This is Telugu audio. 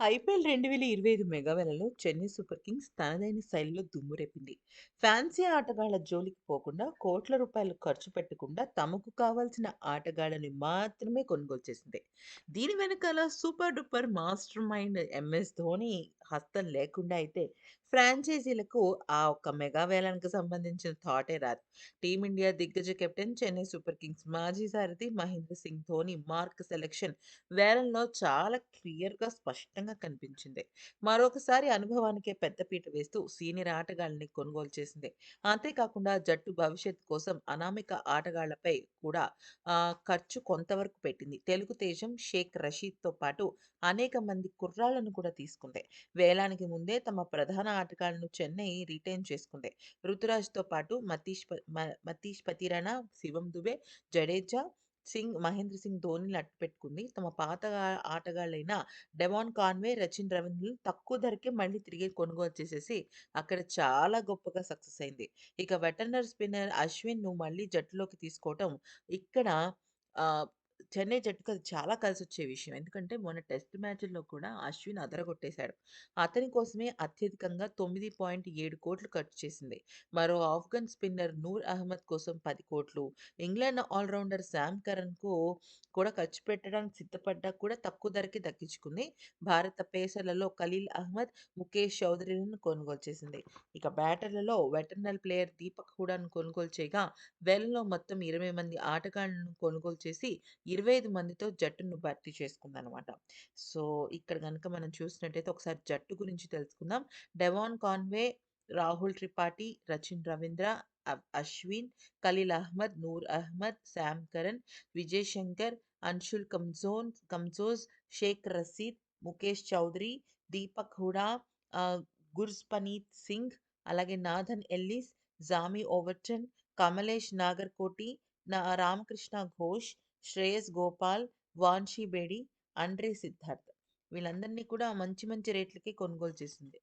ఐపీఎల్ 2025 మెగావేలలో చెన్నై సూపర్ కింగ్స్ తనదైన శైలిలో దుమ్ము రేపింది. ఫ్యాన్సీ ఆటగాళ్ళ జోలికి పోకుండా, కోట్ల రూపాయలు ఖర్చు పెట్టకుండా తమకు కావాల్సిన ఆటగాళ్ళని మాత్రమే కొనుగోలు చేసింది. దీని వెనకాల super duper master mind MS Dhoni హస్తం లేకుండా అయితే ఫ్రాంచైజీలకు ఆ ఒక్క మెగావేలానికి సంబంధించిన థాటే రాదు. టీమిండియా దిగ్గజ కెప్టెన్, చెన్నై సూపర్ కింగ్స్ మాజీ సారథి మహేంద్ర సింగ్ ధోని మార్క్ సెలక్షన్ వేలంలో చాలా క్లియర్‌గా స్పష్టంగా కనిపించింది. మరొకసారి అనుభవానికే పెద్దపీట వేస్తూ సీనియర్ ఆటగాళ్ళని కొనుగోలు చేసింది. అంతేకాకుండా జట్టు భవిష్యత్తు కోసం అనామిక ఆటగాళ్ళపై కూడా ఖర్చు కొంతవరకు పెట్టింది. తెలుగు తేజం షేక్ రషీద్‌తో పాటు అనేక మంది కుర్రాళ్ళను కూడా తీసుకుంది. వేలానికి ముందే తమ ప్రధాన ఆటగాళ్ళను చెన్నై రిటైన్ చేసుకుంది. రుతురాజ్‌తో పాటు మతీష్ ప మతీష్ పతిరణ శివం దుబే, జడేజా, సింగ్, మహేంద్ర సింగ్ ధోనీని అట్టిపెట్టుకుంది. తమ పాత ఆటగాళ్ళైన డెవాన్ కాన్వే, రచిన్ రవీంద్రను తక్కువ ధరకే మళ్ళీ తిరిగి కొనుగోలు చేసేసి అక్కడ చాలా గొప్పగా సక్సెస్ అయింది. ఇక వెటర్నర్ స్పిన్నర్ అశ్విన్‌ను మళ్ళీ జట్టులోకి తీసుకోవటం ఇక్కడ చెన్నై జట్టుకు అది చాలా కలిసొచ్చే విషయం. ఎందుకంటే మొన్న టెస్ట్ మ్యాచ్‌ల్లో కూడా అశ్విన్ అదరగొట్టేశాడు. అతని కోసమే అత్యధికంగా 9.7 ఖర్చు చేసింది. మరో ఆఫ్ఘన్ స్పిన్నర్ నూర్ అహ్మద్ కోసం 10 ఇంగ్లాండ్ ఆల్రౌండర్ శామ్ కరణ్కు కూడా ఖర్చు పెట్టడానికి సిద్ధపడ్డా కూడా తక్కువ ధరకే దక్కించుకుంది. భారత పేసర్లలో ఖలీల్ అహ్మద్, ముఖేష్ చౌదరిలను కొనుగోలు చేసింది. ఇక బ్యాటర్లలో వెటర్నల్ ప్లేయర్ దీపక్ హూడాను కొనుగోలు చేయగా, వేలంలో మొత్తం 20 మంది ఆటగాళ్ళను కొనుగోలు చేసి 25 మందితో జట్టును భర్తీ చేసుకుందనమాట. సో, ఇక్కడ గనుక మనం చూసినట్టయితే ఒకసారి జట్టు గురించి తెలుసుకుందాం. Devon Conway, Rahul Tripathi, Rachin Ravindra, Ashwin, Khaleel Ahmed, Noor Ahmad, Sam Curran Vijay Shankar, Anshul కమ్జోన్ Kamboj, Shaik Rasheed, Mukesh Choudhary, Deepak Hooda Gurjapneet Singh, అలాగే Nathan Ellis, Jamie Overton, Kamlesh Nagarkoti, నా రామకృష్ణ ఘోష్, శ్రేయస్ గోపాల్, వాన్షీ బేడి, అండ్రే సిద్ధార్థ్ వీళ్ళందరినీ కూడా మంచి మంచి రేట్లకే కొనుగోలు చేసింది.